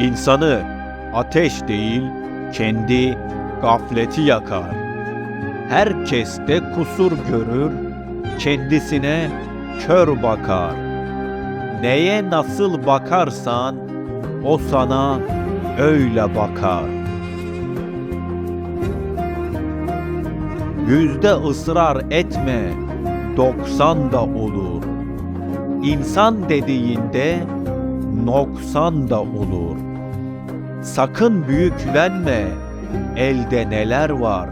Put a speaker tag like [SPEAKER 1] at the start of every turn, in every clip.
[SPEAKER 1] İnsanı ateş değil, kendi gafleti yakar. Herkes de kusur görür, kendisine kör bakar. Neye nasıl bakarsan, o sana öyle bakar. Yüzde ısrar etme, doksan da olur. İnsan dediğinde noksan da olur. Sakın büyüklenme, elde neler var.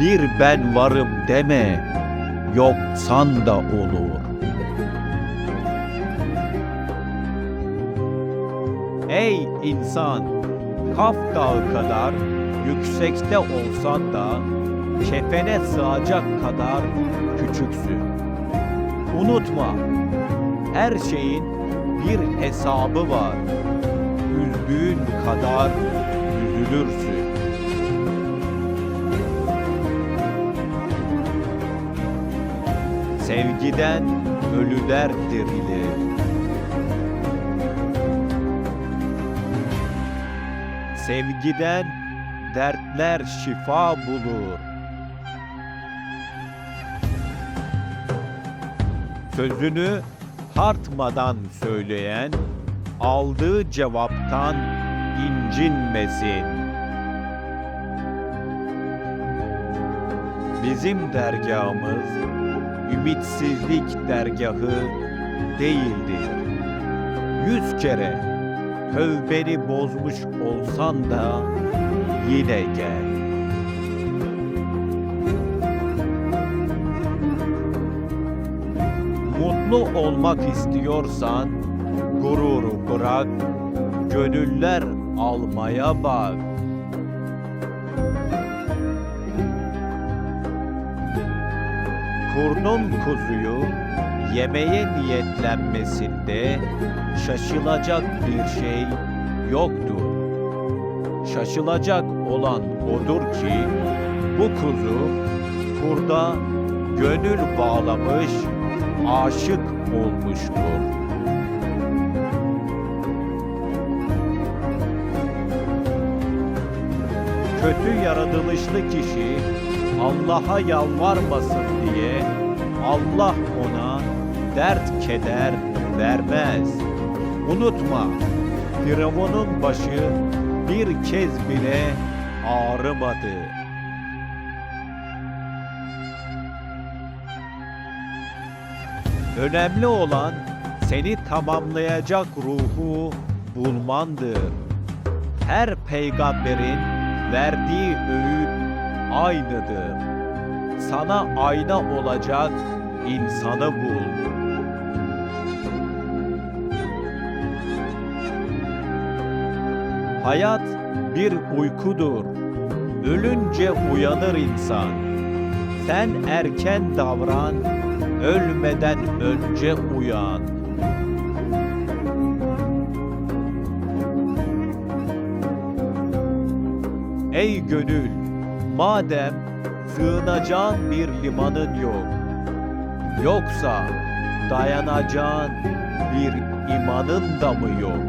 [SPEAKER 1] Bir ben varım deme, yoksan da olur. Ey insan, Kaf Dağı kadar yüksekte olsan da kefene sığacak kadar küçüksün. Unutma, her şeyin bir hesabı var. Üzdüğün kadar üzülürsün. Sevgiden ölüler dirilir. Sevgiden dertler şifa bulur. Sözünü tartmadan söyleyen aldığı cevaptan incinmesin. Bizim dergahımız ümitsizlik dergahı değildir. Yüz kere tövbeni bozmuş olsan da yine gel. Mutlu olmak istiyorsan gururu bırak, gönüller almaya bak. Kurnun kuzuyu yemeye niyetlenmesinde şaşılacak bir şey yoktur. Şaşılacak olan odur ki bu kuzu kurda gönül bağlamış, aşık olmuştur. Kötü yaratılışlı kişi Allah'a yalvarmasın diye Allah ona dert keder vermez. Unutma, Firavun'un başı bir kez bile ağrımadı. Önemli olan seni tamamlayacak ruhu bulmandır. Her peygamberin verdiği öğüt aynıdır. Sana ayna olacak insanı bul. Hayat bir uykudur. Ölünce uyanır insan. Sen erken davran, ölmeden önce uyan. Ey gönül, madem sığınacağın bir limanın yok, yoksa dayanacağın bir imanın da mı yok?